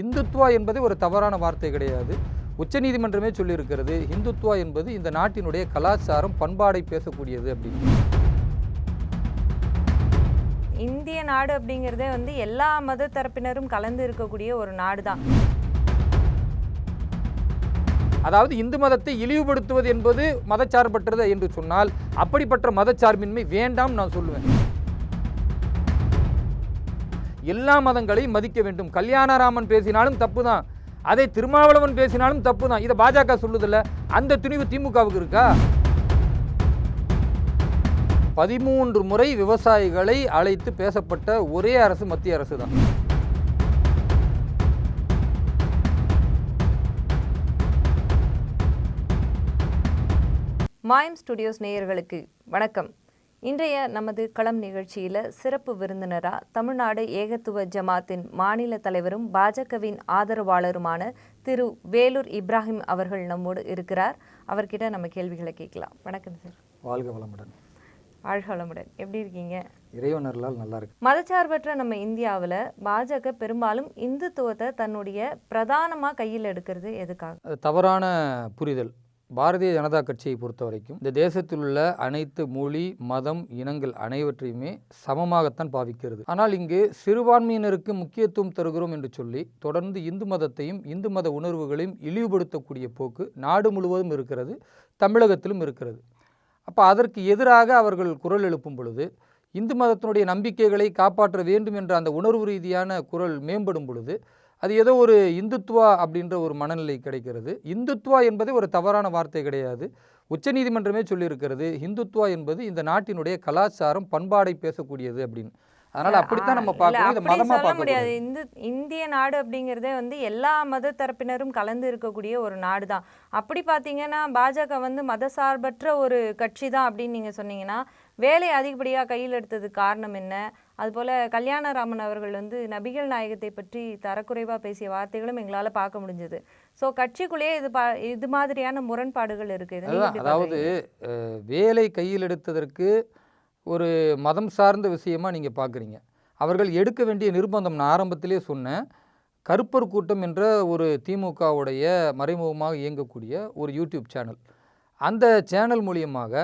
இந்துத்துவா என்பது ஒரு தவறான வார்த்தை கிடையாது. உச்சநீதிமன்றமே சொல்லியிருக்கிறது இந்துத்துவா என்பது இந்த நாட்டினுடைய கலாச்சாரம் பண்பாடை பேசக்கூடியது அப்படின்னு. இந்திய நாடு அப்படிங்கிறதே வந்து எல்லா மத தரப்பினரும் கலந்து இருக்கக்கூடிய ஒரு நாடு தான் அதாவது இந்து மதத்தை இழிவுபடுத்துவது என்பது மதச்சார்பற்றது என்று சொன்னால் அப்படிப்பட்ட மதச்சார்பின்மை வேண்டாம் நான் சொல்லுவேன். எல்லா மதங்களையும் மதிக்க வேண்டும். கல்யாணராமன் பேசினாலும் தப்பு தான் அதை திருமாவளவன் பேசினாலும் தப்பு தான் இதை பாஜக சொல்லுதில்ல அந்த துணிவு திமுகவுக்கு இருக்கா? பதிமூன்று முறை விவசாயிகளை அழைத்து பேசப்பட்ட ஒரே அரசு மத்திய அரசு தான். மாயம் ஸ்டுடியோஸ் நேயர்களுக்கு வணக்கம். இன்றைய நமது களம் நிகழ்ச்சியில் சிறப்பு விருந்தினராக தமிழ்நாடு ஏகத்துவ ஜமாத்தின் மாநில தலைவரும் பாஜகவின் ஆதரவாளருமான திரு வேலூர் இப்ராஹிம் அவர்கள் நம்மோடு இருக்கிறார். அவர்கிட்ட நம்ம கேள்விகளை கேட்கலாம். வணக்கம் சார். வாழ்க வளமுடன். வாழ்க வளமுடன். எப்படி இருக்கீங்க? இறைவனர்களால் நல்லா இருக்கு. மதச்சார்பற்ற நம்ம இந்தியாவில் பாஜக பெரும்பாலும் இந்துத்துவத்தை தன்னுடைய பிரதானமாக கையில் எடுக்கிறது எதுக்காக? தவறான புரிதல். பாரதிய ஜனதா கட்சியை பொறுத்த வரைக்கும் இந்த தேசத்தில் உள்ள அனைத்து மொழி மதம் இனங்கள் அனைவற்றையுமே சமமாகத்தான் பாவிக்கிறது. ஆனால் இங்கு சிறுபான்மையினருக்கு முக்கியத்துவம் தருகிறோம் என்று சொல்லி தொடர்ந்து இந்து மதத்தையும் இந்து மத உணர்வுகளையும் இழிவுபடுத்தக்கூடிய போக்கு நாடு முழுவதும் இருக்கிறது தமிழகத்திலும் இருக்கிறது. அப்போ அதற்கு எதிராக அவர்கள் குரல் எழுப்பும் பொழுது இந்து மதத்தினுடைய நம்பிக்கைகளை காப்பாற்ற வேண்டும் என்ற அந்த உணர்வு ரீதியான குரல் மேம்படும் பொழுது அது ஏதோ ஒரு இந்துத்துவா அப்படின்ற ஒரு மனநிலை கிடைக்கிறது. இந்துத்துவா என்பது ஒரு தவறான வார்த்தை கிடையாது. உச்சநீதிமன்றமே சொல்லியிருக்கிறது இந்துத்துவா என்பது இந்த நாட்டினுடைய கலாச்சாரம் பண்பாடை பேசக்கூடியது அப்படின்னு. அதனால அப்படித்தான் நம்ம பார்க்கணும். இதை மதமா பார்க்க முடியாது. இந்து இந்திய நாடு அப்படிங்கிறதே வந்து எல்லா மத தரப்பினரும் கலந்து இருக்கக்கூடிய ஒரு நாடு தான் அப்படி பார்த்தீங்கன்னா பாஜக வந்து மதசார்பற்ற ஒரு கட்சி தான் அப்படின்னு நீங்கள் சொன்னீங்கன்னா வேலை அதிகப்படியாக கையில் எடுத்ததுக்கு காரணம் என்ன? அதுபோல் கல்யாணராமன் அவர்கள் வந்து நபிகள் நாயகத்தை பற்றி தரக்குறைவாக பேசிய வார்த்தைகளும் எங்களால் பார்க்க முடிஞ்சது. ஸோ கட்சிக்குள்ளேயே இது பா இது மாதிரியான முரண்பாடுகள் இருக்குது அதாவது வேலை கையில் எடுத்ததற்கு ஒரு மதம் சார்ந்த விஷயமா நீங்கள் பார்க்குறீங்க. அவர்கள் எடுக்க வேண்டிய நிர்பந்தம் நான் ஆரம்பத்திலே சொன்னேன். கருப்பர் கூட்டம் என்ற ஒரு திமுகவுடைய மறைமுகமாக இயங்கக்கூடிய ஒரு யூடியூப் சேனல். அந்த சேனல் மூலியமாக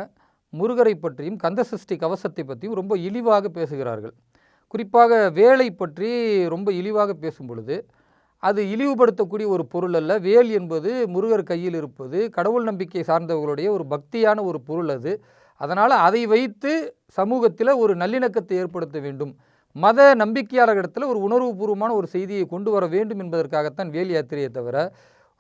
முருகரை பற்றியும் கந்தசஷ்டி கவசத்தை பற்றியும் ரொம்ப இழிவாக பேசுகிறார்கள். குறிப்பாக வேலை பற்றி ரொம்ப இழிவாக பேசும் பொழுது அது இழிவுபடுத்தக்கூடிய ஒரு பொருள் அல்ல. வேல் என்பது முருகர் கையில் இருப்பது கடவுள் நம்பிக்கை சார்ந்தவர்களுடைய ஒரு பக்தியான ஒரு பொருள் அது. அதனால் அதை வைத்து சமூகத்தில் ஒரு நல்லிணக்கத்தை ஏற்படுத்த வேண்டும். மத நம்பிக்கையாளர்களிடத்தில் ஒரு உணர்வுபூர்வமான ஒரு செய்தியை கொண்டு வர வேண்டும் என்பதற்காகத்தான் வேல் யாத்திரையை தவிர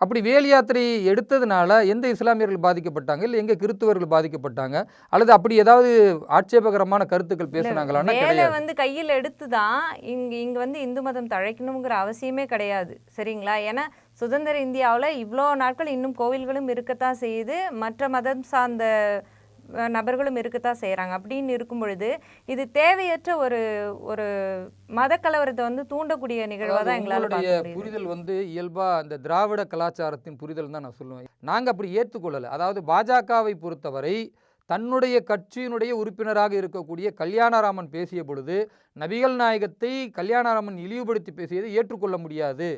அப்படி வேல் யாத்திரை எடுத்ததுனால எந்த இஸ்லாமியர்கள் பாதிக்கப்பட்டாங்க? இல்லை எங்க கிறித்துவர்கள் பாதிக்கப்பட்டாங்க? அல்லது அப்படி ஏதாவது ஆட்சேபகரமான கருத்துக்கள் பேசுனாங்களான்னா வேலை வந்து கையில் எடுத்து தான் இங்க இங்க வந்து இந்து மதம் தழைக்கணுங்கிற அவசியமே கிடையாது. சரிங்களா? ஏன்னா சுதந்திர இந்தியாவில் இவ்வளோ நாட்கள் இன்னும் கோவில்களும் இருக்கத்தான் செய்யுது. மற்ற மதம் சார்ந்த நபர்களும் இருக்கத்தான் செய்கிறாங்க அப்படின்னு இருக்கும் பொழுது இது தேவையற்ற ஒரு ஒரு மத கலவரத்தை வந்து தூண்டக்கூடிய நிகழ்வாக தான் எங்களால் புரிதல் வந்து இயல்பா அந்த திராவிட கலாச்சாரத்தின் புரிதல் தான் நான் சொல்லுவேன். நாங்க அப்படி ஏற்றுக்கொள்ளலை. அதாவது பாஜகவை பொறுத்தவரை தன்னுடைய கட்சியினுடைய உறுப்பினராக இருக்கக்கூடிய கல்யாணராமன் பேசிய பொழுது நபிகள் நாயகத்தை கல்யாணராமன் இழிவுபடுத்தி பேசியதை ஏற்றுக்கொள்ள முடியாது.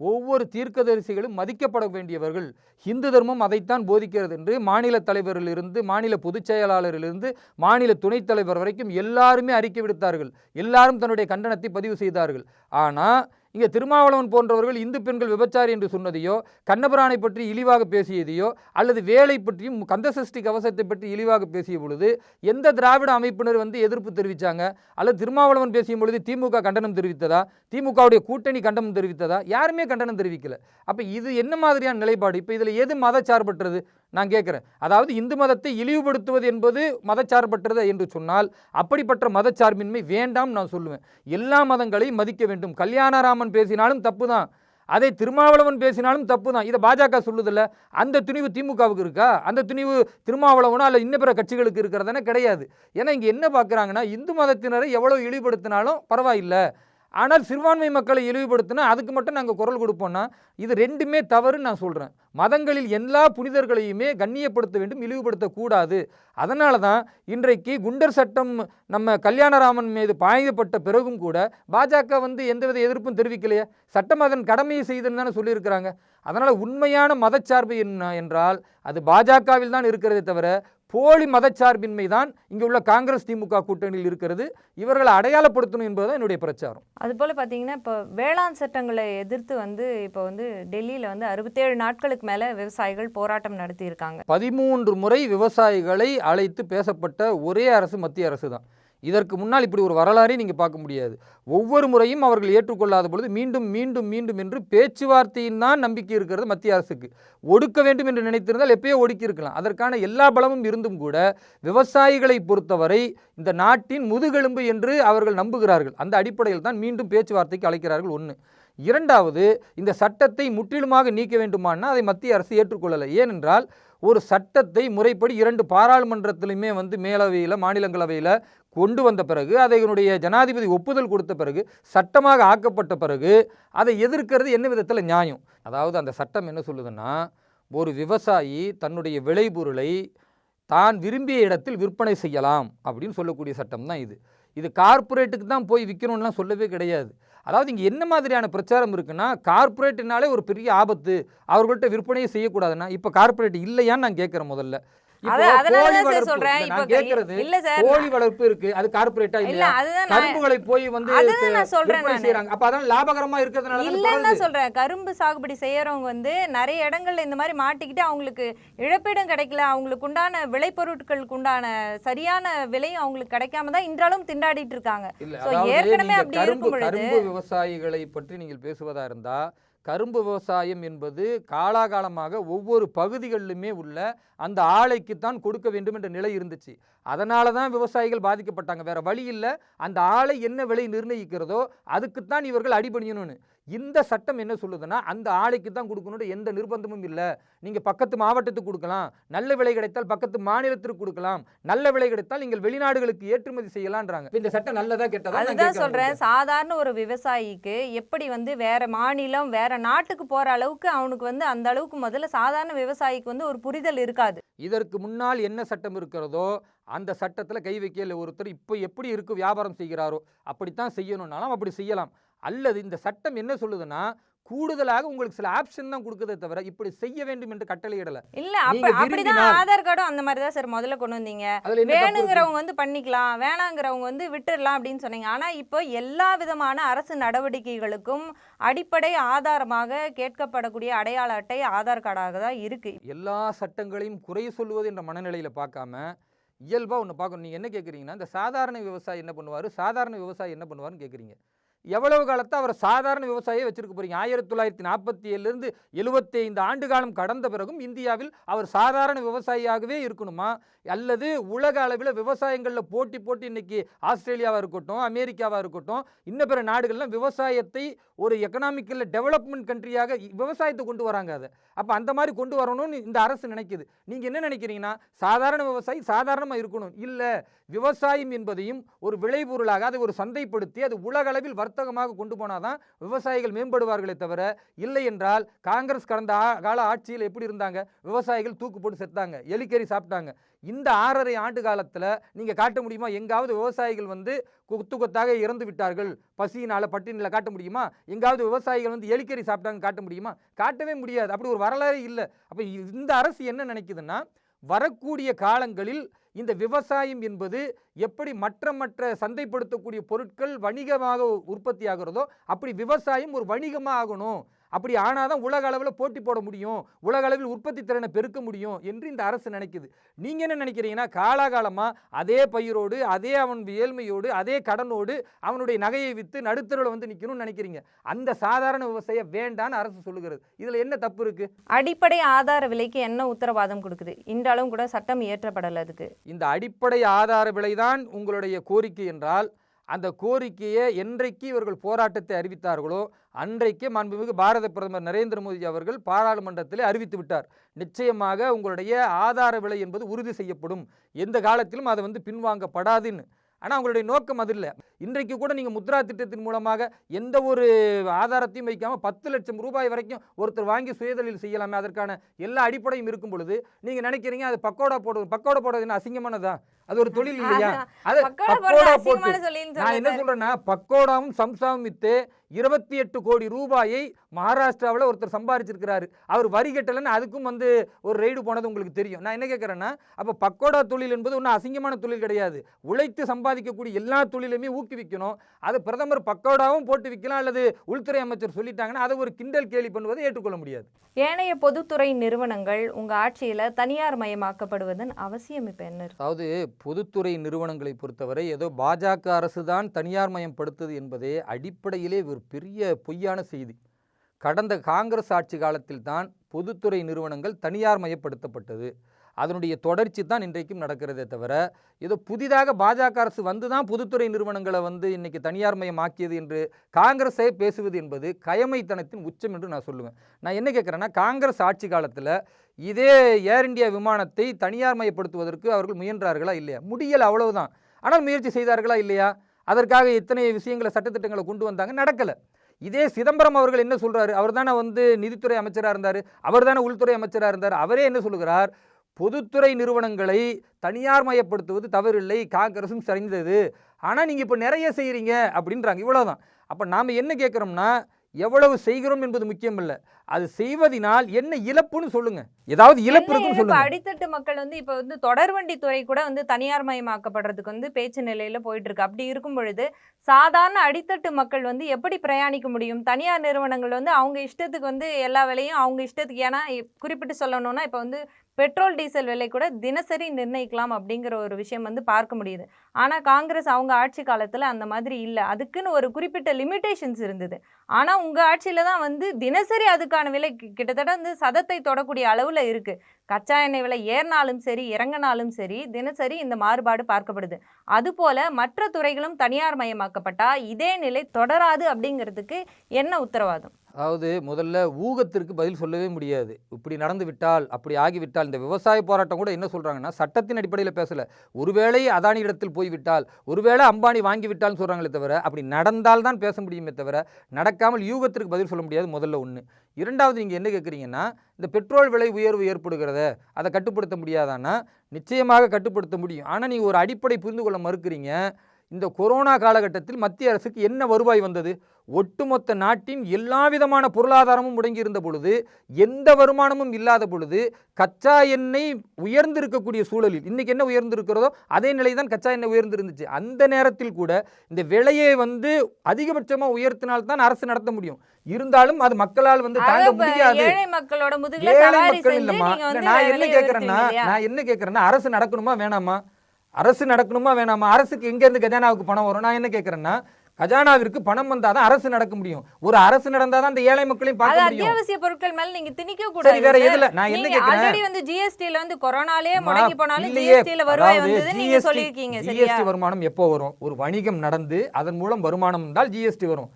ஒவ்வொரு தீர்க்கதரிசிகளும் மதிக்கப்பட வேண்டியவர்கள். ஹிந்து தர்மம் அதைத்தான் போதிக்கிறது என்று மாநில தலைவரிலிருந்து மாநில பொதுச் செயலாளரிலிருந்து மாநில துணைத் தலைவர் வரைக்கும் எல்லாருமே அறிக்கை விடுத்தார்கள். எல்லாரும் தன்னுடைய கண்டனத்தை பதிவு செய்தார்கள். ஆனால் இங்கே திருமாவளவன் போன்றவர்கள் இந்து பெண்கள் விபச்சாரி என்று சொன்னதையோ கண்ணபிரானை பற்றி இழிவாக பேசியதையோ அல்லது வேலை பற்றியும் கந்தசஷ்டி கவசத்தை பற்றி இழிவாக பேசிய பொழுது எந்த திராவிட அமைப்பினர் வந்து எதிர்ப்பு தெரிவித்தாங்க அல்லது திருமாவளவன் பேசிய பொழுது திமுக கண்டனம் தெரிவித்ததா? திமுகவுடைய கூட்டணி கண்டனம் தெரிவித்ததா? யாருமே கண்டனம் தெரிவிக்கல. அப்போ இது என்ன மாதிரியான நிலைப்பாடு? இப்போ இதில் எது மதச்சார்பற்றது? நான் கேட்குறேன். அதாவது இந்து மதத்தை இழிவுபடுத்துவது என்பது மதச்சார்பற்றது என்று சொன்னால் அப்படிப்பட்ட மதச்சார்பின்மை வேண்டாம் நான் சொல்லுவேன். எல்லா மதங்களையும் மதிக்க வேண்டும். கல்யாணராமன் பேசினாலும் தப்பு தான் அதை திருமாவளவன் பேசினாலும் தப்பு தான் இதை பாஜக சொல்லுதில்ல. அந்த துணிவு திமுகவுக்கு இருக்கா? அந்த துணிவு திருமாவளவனோ அல்ல இன்ன பிற கட்சிகளுக்கு இருக்கிறதானே கிடையாது. ஏன்னா இங்கே என்ன பார்க்குறாங்கன்னா இந்து மதத்தினரை எவ்வளோ இழிவுபடுத்தினாலும் பரவாயில்லை. ஆனால் சிறுபான்மை மக்களை இழிவுபடுத்தினா அதுக்கு மட்டும் நாங்கள் குரல் கொடுப்போம்னா இது ரெண்டுமே தவறுன்னு நான் சொல்கிறேன் மதங்களில் எல்லா புனிதர்களையுமே கண்ணியப்படுத்த வேண்டும் இழிவுபடுத்தக்கூடாது. அதனால தான் இன்றைக்கு குண்டர் சட்டம் நம்ம கல்யாணராமன் மீது பாய்ந்தப்பட்ட பிறகும் கூட பாஜக வந்து எந்தவித எதிர்ப்பும் தெரிவிக்கலையே. சட்டம் அதன் கடமையை செய்துன்னு தானே சொல்லியிருக்கிறாங்க. அதனால் உண்மையான மதச்சார்பு என்ன என்றால் அது பாஜகவில் தான் இருக்கிறதே தவிர போலி மதச்சார்பின்மை தான் இங்கே உள்ள காங்கிரஸ் திமுக கூட்டணியில் இருக்கிறது. இவர்களை அடையாளப்படுத்தணும் என்பதுதான் என்னுடைய பிரச்சாரம். அதுபோல் பார்த்தீங்கன்னா இப்போ வேளாண் சட்டங்களை எதிர்த்து வந்து இப்போ வந்து டெல்லியில் வந்து அறுபத்தேழு நாட்களுக்கு மேலே விவசாயிகள் போராட்டம் நடத்தியிருக்காங்க. பதிமூன்று முறை விவசாயிகளை அழைத்து பேசப்பட்ட ஒரே அரசு மத்திய அரசு தான் இதற்கு முன்னால் இப்படி ஒரு வரலாறே நீங்கள் பார்க்க முடியாது. ஒவ்வொரு முறையும் அவர்கள் ஏற்றுக்கொள்ளாத பொழுது மீண்டும் மீண்டும் மீண்டும் என்று பேச்சுவார்த்தையின் தான் நம்பிக்கை இருக்கிறது மத்திய அரசுக்கு. ஒடுக்க வேண்டும் என்று நினைத்திருந்தால் எப்பயோ ஒடுக்கி இருக்கலாம் அதற்கான எல்லா பலமும் இருந்தும் கூட விவசாயிகளை பொறுத்தவரை இந்த நாட்டின் முதுகெலும்பு என்று அவர்கள் நம்புகிறார்கள். அந்த அடிப்படையில் தான் மீண்டும் பேச்சுவார்த்தைக்கு அழைக்கிறார்கள் ஒன்று இரண்டாவது இந்த சட்டத்தை முற்றிலுமாக நீக்க வேண்டுமானா அதை மத்திய அரசு ஏற்றுக்கொள்ளலை. ஏனென்றால் ஒரு சட்டத்தை முறைப்படி இரண்டு பாராளுமன்றத்திலுமே வந்து மேலவையில் மாநிலங்களவையில் கொண்டு வந்த பிறகு அதனுடைய ஜனாதிபதி ஒப்புதல் கொடுத்த பிறகு சட்டமாக ஆக்கப்பட்ட பிறகு அதை எதிர்க்கிறது என்ன விதத்தில் நியாயம்? அதாவது அந்த சட்டம் என்ன சொல்லுதுன்னா ஒரு விவசாயி தன்னுடைய விளைபொருளை தான் விரும்பிய இடத்தில் விற்பனை செய்யலாம் அப்படின்னு சொல்லக்கூடிய சட்டம் தான் இது. இது கார்ப்பரேட்டுக்கு தான் போய் விற்கணும்லாம் சொல்லவே கிடையாது. அதாவது இங்கே என்ன மாதிரியான பிரச்சாரம் இருக்குன்னா கார்ப்பரேட்டுனாலே ஒரு பெரிய ஆபத்து. அவர்கள்ட்ட விற்பனையே செய்யக்கூடாதுன்னா இப்போ கார்ப்பரேட் இல்லையான்னு நான் கேட்குறேன் முதல்ல. கோழி வளர்ப்பு, சொல்றேன். இல்ல, இப்போ நான் கேட்கறது இல்ல சார் கோழி வளர்ப்பு இருக்கு அது இல்ல கரும்புகளை போய் வந்து. செய்றாங்க. அப்ப அதான் லாபகரமா இருக்கிறதுனால இல்லைன்னு சொல்றேன். கரும்பு சாகுபடி செய்யறவங்க வந்து நிறைய இடங்கள்ல இந்த மாதிரி மாட்டிக்கிட்டு அவங்களுக்கு இழப்பீடும் கிடைக்கல. அவங்களுக்கு உண்டான விளைபொருட்களுக்கு உண்டான சரியான விலையும் அவங்களுக்கு கிடைக்காம தான் இன்றாலும் திண்டாடிட்டு இருக்காங்க. ஏற்கனவே நீங்க அப்படி இருக்கும் விவசாயிகளை பற்றி நீங்கள் பேசுவதா இருந்தா கரும்பு விவசாயம் என்பது காலாகாலமாக ஒவ்வொரு பகுதிகளிலுமே உள்ள அந்த ஆலைக்குத்தான் கொடுக்க வேண்டும் என்ற நிலை இருந்துச்சு. அதனால தான் விவசாயிகள் பாதிக்கப்பட்டாங்க. வேற வழி இல்லை. அந்த ஆலை என்ன விலை நிர்ணயிக்கிறதோ அதுக்குத்தான் இவர்கள் அடிபணியணும்னு. இந்த சட்டம் என்ன சொல்லுதுன்னா அந்த ஆலைக்கு தான் கொடுக்கணுன்ற எந்த நிர்பந்தமும் இல்லை. நீங்கள் பக்கத்து மாவட்டத்துக்கு கொடுக்கலாம். நல்ல விலை கிடைத்தால் பக்கத்து மாநிலத்திற்கு கொடுக்கலாம். நல்ல விலை கிடைத்தால் நீங்கள் வெளிநாடுகளுக்கு ஏற்றுமதி செய்யலான்றாங்க இந்த சட்டம் நல்லதா கெட்டதா? அதுதான் உங்கள்ட்ட. சாதாரண ஒரு விவசாயிக்கு எப்படி வந்து வேற மாநிலம் வேற நாட்டுக்கு போற அளவுக்கு அவனுக்கு வந்து அந்த அளவுக்கு முதல்ல சாதாரண விவசாயிக்கு வந்து ஒரு புரிதல் இருக்காது. இதற்கு முன்னால் என்ன சட்டம் இருக்கிறதோ அந்த சட்டத்தில் கை வைக்கல ஒருத்தர் இப்போ எப்படி இருக்கு வியாபாரம் செய்கிறாரோ அப்படித்தான் செய்யணும்னாலும் அப்படி செய்யலாம். அல்லது இந்த சட்டம் என்ன சொல்லுதுன்னா கூடுதலாக உங்களுக்கு சில ஆப்ஷன் தான் கொடுக்குதே தவிர இப்படி செய்ய வேண்டும் என்று கட்டளையிடல. இல்ல அப்படிதான் ஆதார் கார்டும் அந்த மாதிரி தான் சார் முதல்ல கொண்டு வந்தீங்க? வேணுங்கிறவங்க வந்து பண்ணிக்கலாம் வேணாங்கிறவங்க வந்து விட்டுடலாம் அப்படின்னு சொன்னீங்க. ஆனா இப்போ எல்லா விதமான அரசு நடவடிக்கைகளுக்கும் அடிப்படை ஆதாரமாக கேட்கப்படக்கூடிய அடையாள அட்டை ஆதார் கார்டாக தான் இருக்கு. எல்லா சட்டங்களையும் குறை சொல்லுவது என்ற மனநிலையில் பார்க்காம இயல்பாக ஒன்று பார்க்கணும் நீங்கள் என்ன கேட்குறீங்கன்னா இந்த சாதாரண விவசாயி என்ன பண்ணுவார்? சாதாரண விவசாயி என்ன பண்ணுவார்னு கேட்குறீங்க எவ்வளவு காலத்தை அவர் சாதாரண விவசாயியை வச்சிருக்க போறீங்க? ஆயிரத்தி தொள்ளாயிரத்தி நாற்பத்தி ஏழுலேருந்து எழுபத்தி ஐந்து ஆண்டு காலம் கடந்த பிறகும் இந்தியாவில் அவர் சாதாரண விவசாயியாகவே இருக்கணுமா? அல்லது உலக அளவில் விவசாயங்களில் போட்டி போட்டி இன்றைக்கி ஆஸ்திரேலியாவாக இருக்கட்டும் அமெரிக்காவாக இருக்கட்டும் இன்ன பிற நாடுகள்லாம் விவசாயத்தை ஒரு எக்கனாமிக்கல் டெவலப்மெண்ட் கண்ட்ரியாக விவசாயத்தை கொண்டு வராங்க அதை. அப்போ அந்த மாதிரி கொண்டு வரணும்னு இந்த அரசு நினைக்குது. நீங்கள் என்ன நினைக்கிறீங்கன்னா சாதாரண விவசாயி சாதாரணமாக இருக்கணும். இல்லை விவசாயம் என்பதையும் ஒரு விளைபொருளாக அதை ஒரு சந்தைப்படுத்தி அது உலக அளவில் வர்த்தகமாக கொண்டு போனாதான் விவசாயிகள் மேம்படுவார்களே தவிர இல்லை என்றால் காங்கிரஸ் கடந்த ஆ- கால ஆட்சியில் எப்படி இருந்தாங்க? விவசாயிகள் தூக்கு போட்டு செத்தாங்க எலிக்கறி சாப்பிட்டாங்க. இந்த ஆறரை ஆண்டு காலத்தில் நீங்கள் காட்ட முடியுமா? எங்காவது விவசாயிகள் வந்து கொத்து கொத்தாக இறந்து விட்டார்கள் பசியினால் பட்டினியில் காட்ட முடியுமா? எங்காவது விவசாயிகள் வந்து எலிக்கறி சாப்பிட்டாங்க காட்ட முடியுமா? காட்டவே முடியாது. அப்படி ஒரு வரலாறே இல்லை. அப்போ இந்த அரசு என்ன நினைக்குதுன்னா வரக்கூடிய காலங்களில் இந்த விவசாயம் என்பது எப்படி மற்ற மற்ற சந்தைப்படுத்தக்கூடிய பொருட்கள் வணிகமாக உற்பத்தி ஆகிறதோ அப்படி விவசாயம் ஒரு வணிகமாக ஆகணும் அப்படி ஆனாதான் உலக அளவில் போட்டி போட முடியும். உலக அளவில் உற்பத்தி திறனை பெருக்க முடியும் என்று இந்த அரசு நினைக்குது. நீங்கள் என்ன நினைக்கிறீங்கன்னா காலாகாலமாக அதே பயிரோடு அதே அவன் ஏழ்மையோடு அதே கடனோடு அவனுடைய நகையை விற்று நடுத்தருவில் வந்து நிற்கணும்னு நினைக்கிறீங்க. அந்த சாதாரண விவசாயம் வேண்டான்னு அரசு சொல்லுகிறது. இதில் என்ன தப்பு இருக்குது அடிப்படை ஆதார விலைக்கு என்ன உத்தரவாதம் கொடுக்குது? இன்றளவும் கூட சட்டம் இயற்றப்படல அதுக்கு. இந்த அடிப்படை ஆதார விலைதான் உங்களுடைய கோரிக்கை என்றால் அந்த கோரிக்கையை என்றைக்கு இவர்கள் போராட்டத்தை அறிவித்தார்களோ அன்றைக்கே மாண்புமிகு பாரத பிரதமர் நரேந்திர மோடி அவர்கள் பாராளுமன்றத்தில் அறிவித்து விட்டார். நிச்சயமாக உங்களுடைய ஆதார விலை என்பது உறுதி செய்யப்படும். எந்த காலத்திலும் அதை வந்து பின்வாங்கப்படாதுன்னு. ஆனால் அவங்களுடைய நோக்கம் அது இல்லை. இன்றைக்கு கூட நீங்கள் முத்ரா திட்டத்தின் மூலமாக எந்த ஒரு ஆதாரத்தையும் வைக்காமல் பத்து லட்சம் ரூபாய் வரைக்கும் ஒருத்தர் வாங்கி சுயதொழில் செய்யலாமே அதற்கான எல்லா அடிப்படையும் இருக்கும் பொழுது நீங்கள் நினைக்கிறீங்க அது பக்கோடா போடுறது பக்கோடா போடுறது என்ன அசிங்கமானதா? அது ஒரு தொழில் இல்லையா? அது பக்கோடா போட்டு. நான் என்ன சொல்றேன்னா பக்கோடாவும் சம்சாவும் வித்து இருபத்தி எட்டு கோடி ரூபாயை மகாராஷ்டிராவில் ஒருத்தர் சம்பாரிச்சிருக்கிறாரு. அவர் வரி கட்டலைன்னு அதுக்கும் வந்து ஒரு ரெய்டு போனது உங்களுக்கு தெரியும். நான் என்ன கேட்குறேன்னா அப்போ பக்கோடா தொழில் என்பது ஒன்றும் அசிங்கமான தொழில் கிடையாது. உழைத்து சம்பாதிக்கக்கூடிய எல்லா தொழிலுமே ஊக்குவிக்கணும். அது பிரதமர் பக்கோடாவும் போட்டு விற்கலாம் அல்லது உள்துறை அமைச்சர் சொல்லிட்டாங்கன்னா அதை ஒரு கிண்டல் கேலி பண்ணுவதை ஏற்றுக்கொள்ள முடியாது. ஏனைய பொதுத்துறை நிறுவனங்கள் உங்க ஆட்சியில தனியார் மயமாக்கப்படுவதன் அவசியம் இப்ப என்ன அதாவது பொதுத்துறை நிறுவனங்களை பொறுத்தவரை ஏதோ பாஜக அரசு தான் தனியார் மயப்படுத்தது என்பதே அடிப்படையிலே ஒரு பெரிய பொய்யான செய்தி. கடந்த காங்கிரஸ் ஆட்சி காலத்தில் தான் பொதுத்துறை நிறுவனங்கள் தனியார் மயப்படுத்தப்பட்டது. அதனுடைய தொடர்ச்சி தான் இன்றைக்கும் நடக்கிறதே தவிர ஏதோ புதிதாக பாஜக அரசு வந்து தான் பொதுத்துறை நிறுவனங்களை வந்து இன்றைக்கி தனியார் மயமாக்கியது என்று காங்கிரஸே பேசுவது என்பது கயமைத்தனத்தின் உச்சம் என்று நான் சொல்லுவேன். நான் என்ன கேட்குறேன்னா காங்கிரஸ் ஆட்சி காலத்தில் இதே ஏர் இந்தியா விமானத்தை தனியார் மயப்படுத்துவதற்கு அவர்கள் முயன்றார்களா இல்லையா? முடியலை அவ்வளவுதான். ஆனால் முயற்சி செய்தார்களா இல்லையா? அதற்காக இத்தனை விஷயங்களை சட்டத்திட்டங்களை கொண்டு வந்தாங்க. நடக்கலை. இதே சிதம்பரம் அவர்கள் என்ன சொல்கிறாரு அவர் தானே வந்து நிதித்துறை அமைச்சராக இருந்தார். அவர் தானே உள்துறை அமைச்சராக இருந்தார். அவரே என்ன சொல்கிறார் பொதுத்துறை நிறுவனங்களை தனியார் மயப்படுத்துவது தவறில்லை. காங்கிரஸும் சரிந்தது. ஆனால் நீங்கள் இப்போ நிறைய செய்கிறீங்க அப்படின்றாங்க. இவ்வளோதான் அப்போ நாம் என்ன கேட்குறோம்னா எவ்வளவு செய்கிறோம் என்பது முக்கியம் இல்லை அது செய்வதினால் என்ன இழப்புன்னு சொல்லுங்க. ஏதாவது இழப்பு இருக்குன்னு சொல்லுங்க. அடித்தட்டு மக்கள் வந்து இப்ப வந்து தொடர்வண்டி துறை கூட வந்து தனியார் மயமாக்கப்படுறதுக்கு வந்து பேச்சு நிலையில போயிட்டு இருக்கு அப்படி இருக்கும் பொழுது சாதாரண அடித்தட்டு மக்கள் வந்து எப்படி பிரயாணிக்க முடியும்? தனியார் நிறுவனங்கள் வந்து அவங்க இஷ்டத்துக்கு வந்து எல்லா விலையும் அவங்க இஷ்டத்துக்கு ஏன்னா குறிப்பிட்டு சொல்லணும்னா இப்ப வந்து பெட்ரோல் டீசல் விலை கூட தினசரி நிர்ணயிக்கலாம் அப்படிங்கிற ஒரு விஷயம் வந்து பார்க்க முடியுது. ஆனால் காங்கிரஸ் அவங்க ஆட்சி காலத்தில் அந்த மாதிரி இல்லை. அதுக்குன்னு ஒரு குறிப்பிட்ட லிமிட்டேஷன்ஸ் இருந்தது. ஆனால் உங்கள் ஆட்சியில் தான் வந்து தினசரி அதுக்கான விலை கிட்டத்தட்ட வந்து சதத்தை தொடக்கூடிய அளவில் இருக்குது கச்சா எண்ணெய் விலை ஏறினாலும் சரி இறங்கினாலும் சரி தினசரி இந்த மாறுபாடு பார்க்கப்படுது. அதுபோல் மற்ற துறைகளும் தனியார் மயமாக்கப்பட்டால் இதே நிலை தொடராது அப்படிங்கிறதுக்கு என்ன உத்தரவாதம்? அதாவது முதல்ல ஊகத்திற்கு பதில் சொல்லவே முடியாது. இப்படி நடந்து விட்டால் அப்படி ஆகிவிட்டால் இந்த விவசாய போராட்டம் கூட என்ன சொல்கிறாங்கன்னா சட்டத்தின் அடிப்படையில் பேசலை. ஒருவேளை அதானி இடத்தில் போய்விட்டால் ஒருவேளை அம்பானி வாங்கிவிட்டால்னு சொல்கிறாங்களே தவிர அப்படி நடந்தால் தான் பேச முடியுமே தவிர நடக்காமல் யூகத்திற்கு பதில் சொல்ல முடியாது முதல்ல ஒன்று இரண்டாவது நீங்கள் என்ன கேட்குறீங்கன்னா இந்த பெட்ரோல் விலை உயர்வு ஏற்படுகிறத அதை கட்டுப்படுத்த முடியாதான்னா நிச்சயமாக கட்டுப்படுத்த முடியும். ஆனால் நீங்கள் ஒரு அடிப்படை புரிந்து கொள்ள மறுக்கிறீங்க இந்த கொரோனா காலகட்டத்தில் மத்திய அரசுக்கு என்ன வருவாய் வந்தது? ஒட்டுமொத்த நாட்டின் எல்லா விதமான பொருளாதாரமும் முடங்கி இருந்த பொழுது எந்த வருமானமும் இல்லாத பொழுது கச்சா எண்ணெய் உயர்ந்திருக்கக்கூடிய சூழலில் இன்னைக்கு என்ன உயர்ந்திருக்கிறதோ அதே நிலை தான் கச்சா எண்ணெய் உயர்ந்திருந்துச்சு. அந்த நேரத்தில் கூட இந்த விலையை வந்து அதிகபட்சமாக உயர்த்தினால்தான் அரசு நடத்த முடியும். இருந்தாலும் அது மக்களால் வந்து தாங்க முடியாது. ஏழை மக்களோட முதுகுல ஏழை சவாரி மக்கள் செஞ்சு இல்லம்மா. நீங்க இல்ல, வந்து நான் என்ன இல்லையா? நான் என்ன கேட்கறேன்னா அரசு நடக்கணுமா வேணாமா? அரசு நடக்கணுமா வேணாமா? அரசுக்கு எங்க இருந்து கஜானாவுக்கு பணம் வரும்? நான் என்ன கேட்கறேன்னா கஜானாவிற்கு பணம் வந்தாதான் அரசு நடக்க முடியும். ஒரு அரசு நடந்தாதான் அந்த ஏழை மக்களையும் பார்க்க முடியும். அத்தியாவசிய பொருட்கள் மேல நீங்க திணிக்க சரி கூடாது. வேற. எதுல? நான் என்ன நீங்க கேட்கறேன் ஆல்ரெடி வந்து ஜிஎஸ்டில வந்து கொரோனாலே முடங்கி போனாலும். ஜிஎஸ்டில வருவாய் வந்தது நீங்க GST சொல்லியிருக்கீங்க சரியா? ஜிஎஸ்டி வருமானம் எப்போ வரும்? ஒரு வணிகம் நடந்து அதன் மூலம் வருமானம் வந்தால் ஜிஎஸ்டி வரும்.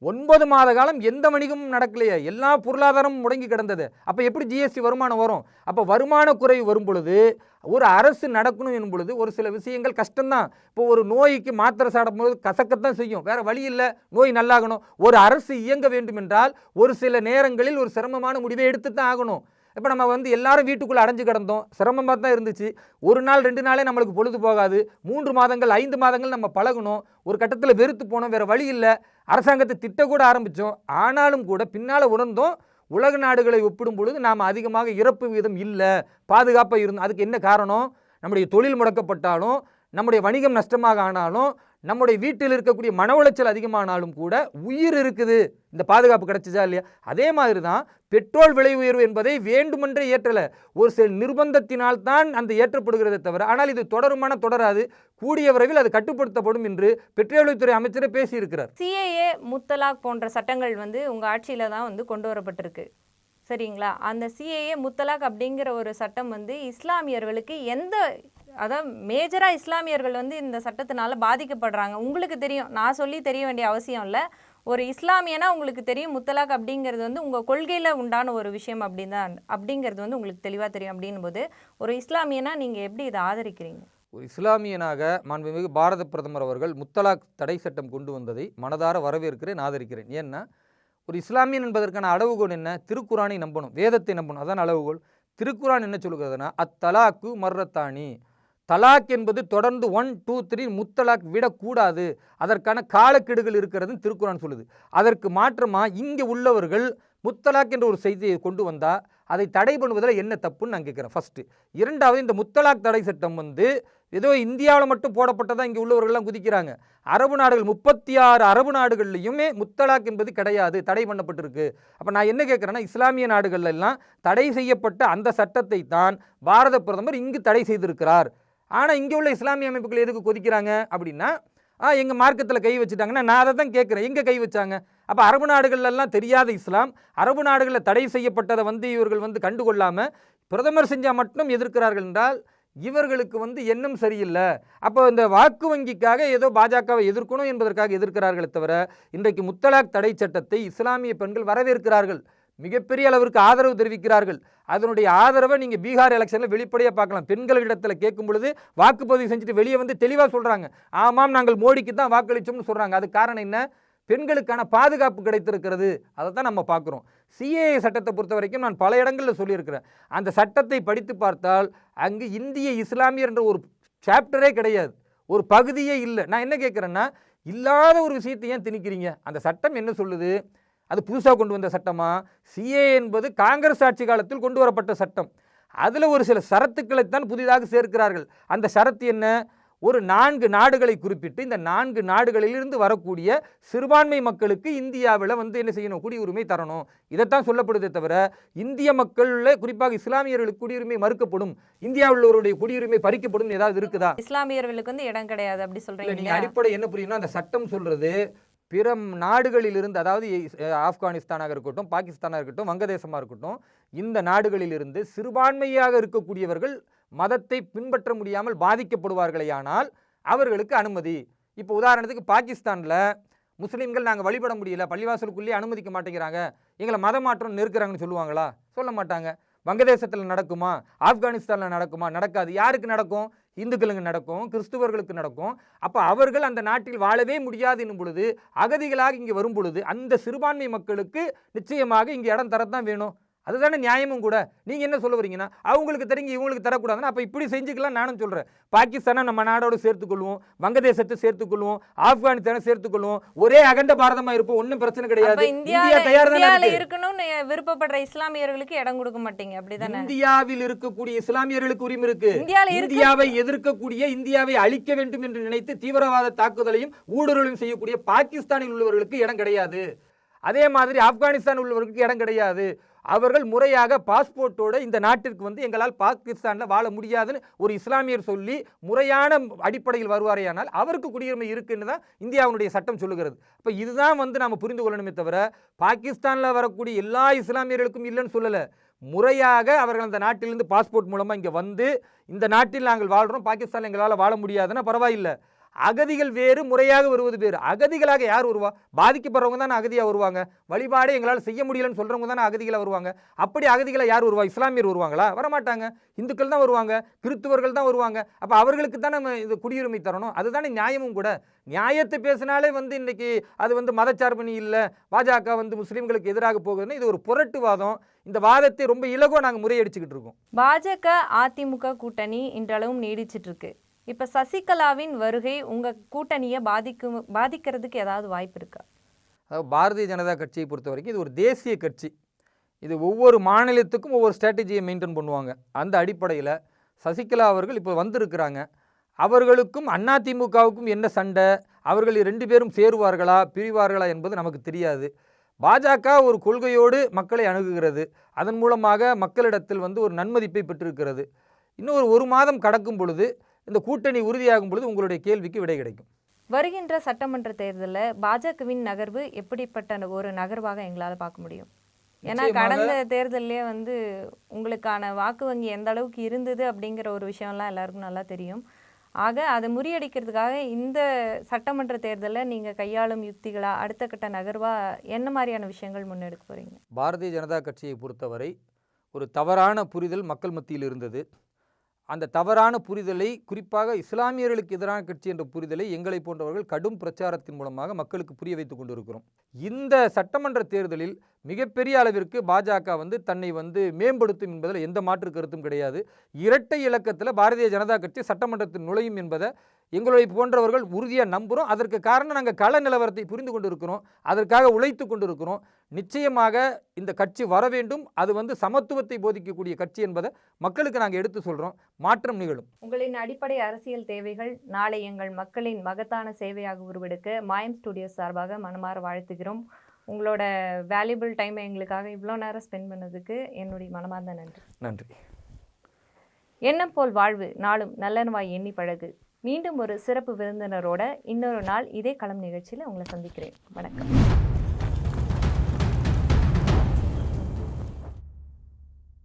ஒன்பது மாத காலம் எந்த வணிகமும் நடக்கலையே. எல்லா பொருளாதாரமும் முடங்கி கிடந்தது. அப்போ எப்படி ஜிஎஸ்டி வருமானம் வரும்? அப்போ வருமான குறைவு வரும் பொழுது ஒரு அரசு நடக்கணும் எனும் பொழுது ஒரு சில விஷயங்கள் கஷ்டம்தான். இப்போ ஒரு நோய்க்கு மாத்திரை சாப்பிடும்போது கசக்கத்தான் செய்யும். வேறு வழி இல்லை. நோய் நல்லாகணும். ஒரு அரசு இயங்க வேண்டும் என்றால் ஒரு சில நேரங்களில் ஒரு சிரமமான முடிவை எடுத்து தான் ஆகணும். இப்போ நம்ம வந்து எல்லாரும் வீட்டுக்குள்ளே அடைஞ்சு கிடந்தோம். சிரமமாக தான் இருந்துச்சு. ஒரு நாள் ரெண்டு நாளே நம்மளுக்கு பொழுது போகாது. மூன்று மாதங்கள் ஐந்து மாதங்கள் நம்ம பழகணும். ஒரு கட்டத்தில் வெறுத்து போனோம். வேறு வழி இல்லை. அரசாங்கத்தை திட்டக்கூட ஆரம்பித்தோம் ஆனாலும் கூட பின்னால் உணர்ந்தோம். உலக நாடுகளை ஒப்பிடும் பொழுது நாம் அதிகமாக இறப்பு வீதம் இல்லை பாதுகாப்பாக இருந்தோம் அதுக்கு என்ன காரணம்? நம்முடைய தொழில் முடக்கப்பட்டாலும் நம்முடைய வணிகம் நஷ்டமாக ஆனாலும் நம்முடைய வீட்டில் இருக்கக்கூடிய மன உளைச்சல் அதிகமானாலும் கூட உயிர் இருக்குது. இந்த பாதுகாப்பு கிடைச்சதா இல்லையா? அதே மாதிரி தான் பெட்ரோல் விலை உயர்வு என்பதை வேண்டுமென்றே ஏற்றலை. ஒரு சில நிர்பந்தத்தினால் தான் அந்த ஏற்றப்படுகிறதே தவிர ஆனால் இது தொடருமான தொடராது. கூடிய விரைவில் அது கட்டுப்படுத்தப்படும் என்று பெட்ரோலியத்துறை அமைச்சரே பேசியிருக்கிறார். சிஏஏ முத்தலாக் போன்ற சட்டங்கள் வந்து உங்கள் ஆட்சியில் தான் வந்து கொண்டு வரப்பட்டிருக்கு. சரிங்களா? அந்த சிஏஏ முத்தலாக் அப்படிங்கிற ஒரு சட்டம் வந்து இஸ்லாமியர்களுக்கு எந்த அதான் மேஜராக இஸ்லாமியர்கள் வந்து இந்த சட்டத்தினால பாதிக்கப்படுறாங்க. உங்களுக்கு தெரியும். நான் சொல்லி தெரிய வேண்டிய அவசியம் இல்லை. ஒரு இஸ்லாமியனா உங்களுக்கு தெரியும் முத்தலாக் அப்படிங்கிறது வந்து உங்கள் கொள்கையில் உண்டான ஒரு விஷயம் அப்படின்னு தான் அப்படிங்கிறது வந்து உங்களுக்கு தெளிவாக தெரியும் அப்படின்னும் போது ஒரு இஸ்லாமியனா நீங்கள் எப்படி இதை ஆதரிக்கிறீங்க? ஒரு இஸ்லாமியனாக மாண்புமிகு பாரத பிரதமர் அவர்கள் முத்தலாக் தடை சட்டம் கொண்டு வந்ததை மனதார வரவேற்கிறேன் ஆதரிக்கிறேன். ஏன்னா ஒரு இஸ்லாமியன் என்பதற்கான அளவுகோல் என்ன? திருக்குரானை நம்பணும். வேதத்தை நம்பணும். அதான் அளவுகோல். திருக்குறான் என்ன சொல்லுகிறதுனா அத்தலாக்கு மர்ரத்தானி தலாக் என்பது தொடர்ந்து ஒன் டூ த்ரீ முத்தலாக் விடக்கூடாது. அதற்கான காலக்கெடுகள் இருக்கிறது திருக்குறான் சொல்லுது. அதற்கு மாற்றமாக இங்கே உள்ளவர்கள் முத்தலாக் என்ற ஒரு செய்தியை கொண்டு வந்தால் அதை தடை பண்ணுவதில் என்ன தப்புன்னு நான் கேட்குறேன். ஃபஸ்ட்டு இரண்டாவது இந்த முத்தலாக் தடை சட்டம் வந்து ஏதோ இந்தியாவில் மட்டும் போடப்பட்டதாக இங்கே உள்ளவர்கள்லாம் குதிக்கிறாங்க. அரபு நாடுகள் முப்பத்தி ஆறு அரபு நாடுகள்லையுமே முத்தலாக் என்பது கிடையாது தடை பண்ணப்பட்டிருக்கு. அப்போ நான் என்ன கேட்குறேன்னா இஸ்லாமிய நாடுகள்லெல்லாம் தடை செய்யப்பட்ட அந்த சட்டத்தை தான் பாரத பிரதமர் இங்கு தடை செய்திருக்கிறார். ஆனால் இங்கே உள்ள இஸ்லாமிய அமைப்புகள் எதுக்கு கொதிக்கிறாங்க அப்படின்னா எங்கள் மார்க்கத்தில் கை வச்சுட்டாங்கன்னா நான் அதை தான் கேட்குறேன். எங்கே கை வச்சாங்க? அப்போ அரபு நாடுகள்லாம் தெரியாத இஸ்லாம் அரபு நாடுகளில் தடை செய்யப்பட்டதை வந்து இவர்கள் வந்து கண்டுகொள்ளாமல் பிரதமர் செஞ்சால் மட்டும் எதிர்க்கிறார்கள் என்றால் இவர்களுக்கு வந்து எண்ணம் சரியில்லை. அப்போ இந்த வாக்கு வங்கிக்காக ஏதோ பாஜகவை எதிர்க்கணும் என்பதற்காக எதிர்க்கிறார்களே தவிர இன்றைக்கு முத்தலாக் தடை சட்டத்தை இஸ்லாமிய பெண்கள் வரவேற்கிறார்கள். மிகப்பெரிய அளவிற்கு ஆதரவு தெரிவிக்கிறார்கள். அதனுடைய ஆதரவை நீங்கள் பீகார் எலெக்ஷனில் வெளிப்படையாக பார்க்கலாம். பெண்களிடத்தில் கேட்கும் பொழுது வாக்குப்பதிவு செஞ்சுட்டு வெளியே வந்து தெளிவாக சொல்கிறாங்க ஆமாம் நாங்கள் மோடிக்கு தான் வாக்களிச்சோம்னு சொல்கிறாங்க அது காரணம் என்ன? பெண்களுக்கான பாதுகாப்பு கிடைத்திருக்கிறது. அதை தான் நம்ம பார்க்குறோம். சிஏஏ சட்டத்தை பொறுத்த வரைக்கும் நான் பல இடங்களில் சொல்லியிருக்கிறேன். அந்த சட்டத்தை படித்து பார்த்தால் அங்கு இந்திய இஸ்லாமியர் என்ற ஒரு சாப்டரே கிடையாது. ஒரு பகுதியே இல்லை. நான் என்ன கேட்குறேன்னா இல்லாத ஒரு விஷயத்தை ஏன் திணிக்கிறீங்க? அந்த சட்டம் என்ன சொல்லுது? அது புதுசாக கொண்டு வந்த சட்டமா? சிஏ என்பது காங்கிரஸ் ஆட்சி காலத்தில் கொண்டு வரப்பட்ட சட்டம். அதில் ஒரு சில சரத்துக்களைத்தான் புதிதாக சேர்க்கிறார்கள். அந்த சரத்து என்ன? ஒரு நான்கு நாடுகளை குறிப்பிட்டு இந்த நான்கு நாடுகளிலிருந்து வரக்கூடிய சிறுபான்மை மக்களுக்கு இந்தியாவில் வந்து என்ன செய்யணும்? குடியுரிமை தரணும். இதைத்தான் சொல்லப்படுதே தவிர இந்திய மக்களில் குறிப்பாக இஸ்லாமியர்களுக்கு குடியுரிமை மறுக்கப்படும். இந்தியாவில் உள்ளவருடைய குடியுரிமை பறிக்கப்படும் ஏதாவது இருக்குதா? இஸ்லாமியர்களுக்கு வந்து இடம் கிடையாது அப்படி சொல்றீங்க. நீங்க அடிப்படை என்ன புரியும்னா அந்த சட்டம் சொல்றது பிற நாடுகளிலிருந்து அதாவது ஆப்கானிஸ்தானாக இருக்கட்டும் பாகிஸ்தானாக இருக்கட்டும் வங்கதேசமாக இருக்கட்டும் இந்த நாடுகளிலிருந்து சிறுபான்மையாக இருக்கக்கூடியவர்கள் மதத்தை பின்பற்ற முடியாமல் பாதிக்கப்படுவார்களேயானால் அவர்களுக்கு அனுமதி. இப்போ உதாரணத்துக்கு பாகிஸ்தானில் முஸ்லீம்கள் நாங்கள் வழிபட முடியல பள்ளிவாசலுக்குள்ளேயே அனுமதிக்க மாட்டேங்கிறாங்க எங்களை மத மாற்றம் நெருக்கிறாங்கன்னு சொல்லுவாங்களா? சொல்ல மாட்டாங்க. வங்கதேசத்தில் நடக்குமா? ஆப்கானிஸ்தானில் நடக்குமா? நடக்காது. யாருக்கு நடக்கும்? இந்துக்களுக்கு நடக்கும் கிறிஸ்துவர்களுக்கு நடக்கும். அப்போ அவர்கள் அந்த நாட்டில் வாழவே முடியாது என்னும் பொழுது அகதிகளாக இங்கே வரும் பொழுது அந்த சிறுபான்மை மக்களுக்கு நிச்சயமாக இங்கே இடம் தரத்தான் வேணும். அதுதானே நியாயமும் கூட. நீங்கள் என்ன சொல்ல வரீங்கன்னா அவங்களுக்கு தெரிஞ்சு இவங்களுக்கு தரக்கூடாதுன்னா அப்போ இப்படி செஞ்சுக்கலாம் நானும் சொல்கிறேன் பாகிஸ்தானை நம்ம நாடோடு சேர்த்துக்கொள்வோம் வங்கதேசத்தை சேர்த்துக்கொள்வோம் ஆப்கானிஸ்தானை சேர்த்துக்கொள்வோம். ஒரே அகண்ட பாரதமாக இருப்போம் ஒன்றும் பிரச்சனை கிடையாது. இந்தியா தயார் தானே இருக்கணும்னு விருப்பப்படுற இஸ்லாமியர்களுக்கு இடம் கொடுக்க மாட்டீங்க அப்படிதானே? இந்தியாவில் இருக்கக்கூடிய இஸ்லாமியர்களுக்கு உரிமை இருக்கு இந்தியாவை எதிர்க்கக்கூடிய இந்தியாவை அழிக்க வேண்டும் என்று நினைத்து தீவிரவாத தாக்குதலையும் ஊடுருவலையும் செய்யக்கூடிய பாகிஸ்தானில் உள்ளவர்களுக்கு இடம் கிடையாது. அதே மாதிரி ஆப்கானிஸ்தான் உள்ளவர்களுக்கு இடம் கிடையாது. அவர்கள் முறையாக பாஸ்போர்ட்டோட இந்த நாட்டிற்கு வந்து எங்களால் பாகிஸ்தானில் வாழ முடியாதுன்னு ஒரு இஸ்லாமியர் சொல்லி முறையான அடிப்படையில் வருவாரேயானால் அவருக்கு குடியுரிமை இருக்குன்னு தான் இந்தியாவுடைய சட்டம் சொல்லுகிறது. இப்போ இதுதான் வந்து நாம் புரிந்து கொள்ளணுமே தவிர பாகிஸ்தானில் வரக்கூடிய எல்லா இஸ்லாமியர்களுக்கும் இல்லைன்னு சொல்லலை. முறையாக அவர்கள் அந்த நாட்டிலிருந்து பாஸ்போர்ட் மூலமாக இங்கே வந்து இந்த நாட்டில் நாங்கள் வாழ்கிறோம் பாகிஸ்தானில் எங்களால் வாழ முடியாதுன்னா பரவாயில்லை. அகதிகள் வேறு முறையாக வருவது வேறு. அகதிகளாக யார் வருவா? பாதிக்கப்படுறவங்க தானே அகதியாக வருவாங்க. வழிபாடு எங்களால் செய்ய முடியலன்னு சொல்கிறவங்க தானே அகதிகளாக வருவாங்க. அப்படி அகதிகளை யார் வருவா? இஸ்லாமியர் வருவாங்களா? வரமாட்டாங்க. இந்துக்கள் தான் வருவாங்க. கிறிஸ்துவர்கள் தான் வருவாங்க. அப்போ அவர்களுக்கு தான் நம்ம இது குடியுரிமை தரணும். அதுதானே நியாயமும் கூட. நியாயத்தை பேசினாலே வந்து இன்றைக்கி அது வந்து மதச்சார்பணி இல்லை பாஜக வந்து முஸ்லீம்களுக்கு எதிராக போகுதுன்னு இது ஒரு புரட்டுவாதம். இந்த வாதத்தை ரொம்ப இலகுவாக நாங்கள் முறையடிச்சுக்கிட்டு இருக்கோம். பாஜக அதிமுக கூட்டணி இன்றளவும் நீடிச்சிட்டு இருக்கு. இப்ப சசிகலாவின் வருகை உங்க கூட்டணியை பாதிக்கும் பாதிக்கிறதுக்கு ஏதாவது வாய்ப்பு இருக்கா? அதாவது பாரதிய ஜனதா கட்சியை பொறுத்த வரைக்கும் இது ஒரு தேசிய கட்சி. இது ஒவ்வொரு மாநிலத்துக்கும் ஒவ்வொரு ஸ்ட்ராட்டஜியை மெயின்டைன் பண்ணுவாங்க. அந்த அடிப்படையில் சசிகலா அவர்கள் இப்போ வந்திருக்கிறாங்க. அவர்களுக்கும் அதிமுகவுக்கும் என்ன சண்டை? அவர்கள் ரெண்டு பேரும் சேருவார்களா பிரிவார்களா என்பது நமக்கு தெரியாது. பாஜக ஒரு கொள்கையோடு மக்களை அணுகுகிறது. அதன் மூலமாக மக்களிடத்தில் வந்து ஒரு நன்மதிப்பை பெற்றிருக்கிறது. இன்னும் ஒரு ஒரு மாதம் கடக்கும் பொழுது இந்த கூட்டணி உறுதியாகும் பொழுது உங்களுடைய கேள்விக்கு விடை கிடைக்கும். வருகின்ற சட்டமன்ற தேர்தலில் பாஜகவின் நகர்வு எப்படிப்பட்ட ஒரு நகர்வாக எங்களால் பார்க்க முடியும்? ஏன்னா. கடந்த தேர்தல்லே வந்து உங்களுக்கான வாக்கு வங்கி எந்த அளவுக்கு இருந்தது அப்படிங்கிற ஒரு விஷயம்லாம் எல்லாருக்கும் நல்லா தெரியும். ஆக அதை முறியடிக்கிறதுக்காக இந்த சட்டமன்ற தேர்தலில் நீங்கள் கையாளும் யுக்திகளா அடுத்த கட்ட நகர்வா என்ன மாதிரியான விஷயங்கள் முன்னெடுக்க போறீங்க? பாரதிய ஜனதா கட்சியை பொறுத்தவரை ஒரு தவறான புரிதல் மக்கள் மத்தியில் இருந்தது. அந்த தவறான புரிதலை குறிப்பாக இஸ்லாமியர்களுக்கு எதிரான கட்சி என்ற புரிதலை எங்களை போன்றவர்கள் கடும் பிரச்சாரத்தின் மூலமாக மக்களுக்கு புரிய வைத்துக் கொண்டிருக்கிறோம். இந்த சட்டமன்ற தேர்தலில் மிகப்பெரிய அளவிற்கு பாஜக வந்து தன்னை வந்து மேம்படுத்தும் என்பதில் எந்த மாற்று கருத்தும் கிடையாது. இரட்டை இலக்கத்தில் பாரதிய ஜனதா கட்சி சட்டமன்றத்தில் நுழையும் என்பதை எங்களை போன்றவர்கள் உறுதியாக நம்புகிறோம் அதற்கு காரணம் நாங்கள் கள நிலவரத்தை புரிந்து கொண்டிருக்கிறோம். அதற்காக உழைத்து கொண்டிருக்கிறோம். நிச்சயமாக இந்த கட்சி வர வேண்டும். அது வந்து சமத்துவத்தை போதிக்கக்கூடிய கட்சி என்பதை மக்களுக்கு நாங்கள் எடுத்து சொல்கிறோம் மாற்றம் நிகழும். உங்களின் அடிப்படை அரசியல் தேவைகள் நாளை எங்கள் மக்களின் மகத்தான சேவையாக உருவெடுக்க மாயம் ஸ்டுடியோஸ் சார்பாக மனமாற வாழ்த்துகிறோம். உங்களோட வேல்யூபிள் டைமை எங்களுக்காக இவ்வளோ நேரம் ஸ்பெண்ட் பண்ணதுக்கு என்னுடைய மனமார்ந்த நன்றி. நன்றி. எண்ணம் போல் வாழ்வு நாளும் நல்லனவாய் எண்ணி பழகு. மீண்டும் ஒரு சிறப்பு விருந்தினரோட இன்னொரு நாள் இதே களம் நிகழ்ச்சியில் உங்களை சந்திக்கிறேன். வணக்கம்.